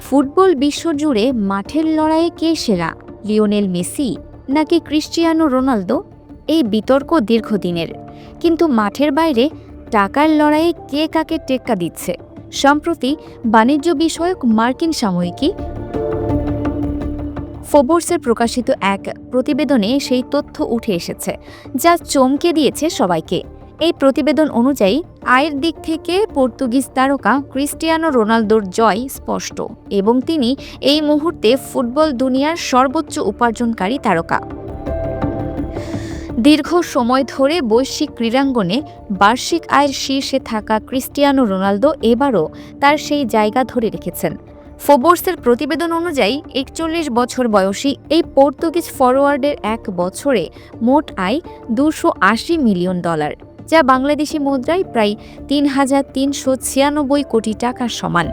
Football বিশ্বজুড়ে মাঠের লড়াইয়ে কে সেরা? লিওনেল মেসি নাকি ক্রিশ্চিয়ানো রোনালদো? এই বিতর্ক দীর্ঘদিনের। কিন্তু মাঠের বাইরে টাকার লড়াইয়ে কে কাকে টেক্কা দিচ্ছে? সম্প্রতি বাণিজ্য বিষয়ক মার্কিন সাময়িকী ফোবর্সের প্রকাশিত এক প্রতিবেদনে সেই তথ্য উঠে এসেছে, যা চমকে দিয়েছে সবাইকে। এই প্রতিবেদন অনুযায়ী, আয়ের দিক থেকে পর্তুগিজ তারকা ক্রিস্টিয়ানো রোনালদোর জয় স্পষ্ট এবং তিনি এই মুহূর্তে ফুটবল দুনিয়ার সর্বোচ্চ উপার্জনকারী তারকা। দীর্ঘ সময় ধরে বৈশ্বিক ক্রীড়াঙ্গনে বার্ষিক আয়ের শীর্ষে থাকা ক্রিস্টিয়ানো রোনালদো এবারও তার সেই জায়গা ধরে রেখেছেন। ফোবর্সের প্রতিবেদন অনুযায়ী, একচল্লিশ বছর বয়সী এই পর্তুগিজ ফরওয়ার্ডের এক বছরে মোট আয় দুশো মিলিয়ন ডলার। যা বাংলাদেশি মুদ্রায় প্রায় তিন হাজার তিনশো ছিয়ানব্বই কোটি টাকার সমান।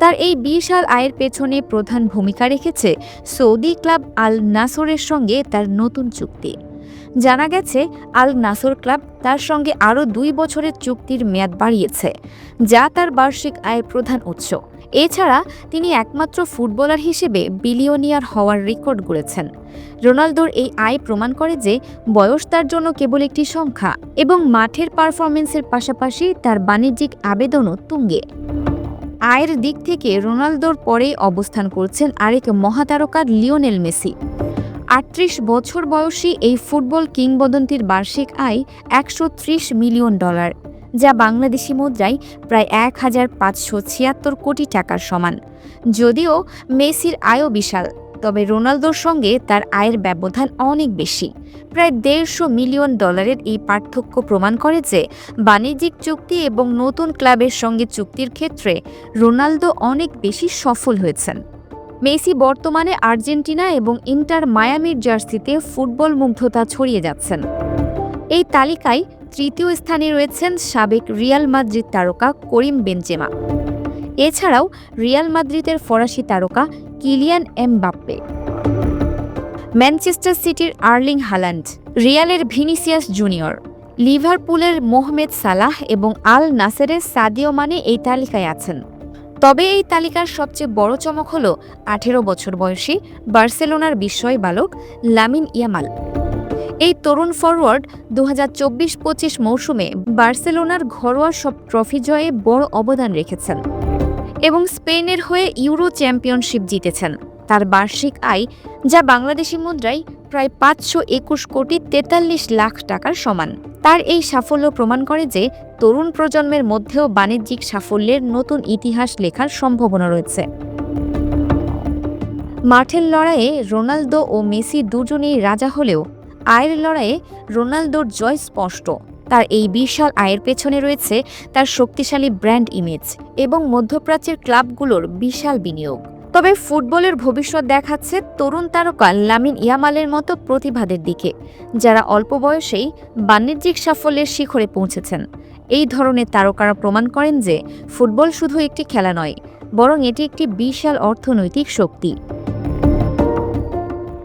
তার এই বিশাল আয়ের পেছনে প্রধান ভূমিকা রেখেছে সৌদি ক্লাব আল নাসরের সঙ্গে তার নতুন চুক্তি। জানা গেছে, আল নাসর ক্লাব তার সঙ্গে আরও দুই বছরের চুক্তির মেয়াদ বাড়িয়েছে, যা তার বার্ষিক আয়ের প্রধান উৎস। এছাড়া তিনি একমাত্র ফুটবলার হিসেবে বিলিয়নিয়ার হওয়ার রেকর্ড গড়েছেন। রোনালদোর এই আয় প্রমাণ করে যে বয়স তার জন্য কেবল একটি সংখ্যা এবং মাঠের পারফরমেন্সের পাশাপাশি তার বাণিজ্যিক আবেদনও তুঙ্গে। আয়ের দিক থেকে রোনালদোর পরেই অবস্থান করছেন আরেক মহাতারকা লিওনেল মেসি। আটত্রিশ বছর বয়সী এই ফুটবল কিংবদন্তির বার্ষিক আয় একশো ত্রিশ মিলিয়ন ডলার। যা বাংলাদেশি মুদ্রায় প্রায় এক হাজার পাঁচশো ছিয়াত্তর কোটি টাকার সমান। যদিও মেসির আয়ও বিশাল, তবে রোনালদোর সঙ্গে তার আয়ের ব্যবধান অনেক বেশি। প্রায় দেড়শো মিলিয়ন ডলারের এই পার্থক্য প্রমাণ করে যে বাণিজ্যিক চুক্তি এবং নতুন ক্লাবের সঙ্গে চুক্তির ক্ষেত্রে রোনালদো অনেক বেশি সফল হয়েছেন। মেসি বর্তমানে আর্জেন্টিনা এবং ইন্টার মায়ামির জার্সিতে ফুটবল মুগ্ধতা ছড়িয়ে যাচ্ছেন। এই তালিকায় তৃতীয় স্থানে রয়েছেন সাবেক রিয়াল মাদ্রিদ তারকা করিম বেনজেমা। এছাড়াও রিয়াল মাদ্রিদের ফরাসি তারকা কিলিয়ান এম বাপ্পে ম্যানচেস্টার সিটির আর্লিং হালান্ড, রিয়ালের ভিনিসিয়াস জুনিয়র, লিভারপুলের মোহামেদ সালাহ এবং আল নাসেরের সাদিও মানে এই তালিকায় আছেন। তবে এই তালিকার সবচেয়ে বড় চমক হল আঠেরো বছর বয়সী বার্সেলোনার বিস্ময় বালক লামিন ইয়ামাল। এই তরুণ ফরওয়ার্ড দু হাজার চব্বিশ পঁচিশ মৌসুমে বার্সেলোনার ঘরোয়া সব ট্রফি জয়ে বড় অবদান রেখেছেন এবং স্পেনের হয়ে ইউরো চ্যাম্পিয়নশিপ জিতেছেন। তার বার্ষিক আয়, যা বাংলাদেশি মুদ্রায় প্রায় পাঁচশো একুশ কোটি তেতাল্লিশ লাখ টাকার সমান। তার এই সাফল্য প্রমাণ করে যে তরুণ প্রজন্মের মধ্যেও বাণিজ্যিক সাফল্যের নতুন ইতিহাস লেখার সম্ভাবনা রয়েছে। মাঠের লড়াইয়ে রোনালদো ও মেসি দুজনেই রাজা হলেও আয়ের লড়াইয়ে রোনালদোর জয় স্পষ্ট। তার এই বিশাল আয়ের পেছনে রয়েছে তার শক্তিশালী ব্র্যান্ড ইমেজ এবং মধ্যপ্রাচ্যের ক্লাবগুলোর বিশাল বিনিয়োগ। তবে ফুটবলের ভবিষ্যৎ দেখাচ্ছে তরুণ তারকা লামিন ইয়ামালের মতো প্রতিভাদের দিকে, যারা অল্প বয়সেই বাণিজ্যিক সাফল্যের শিখরে পৌঁছেছেন। এই ধরনের তারকারা প্রমাণ করেন যে ফুটবল শুধু একটি খেলা নয়, বরং এটি একটি বিশাল অর্থনৈতিক শক্তি।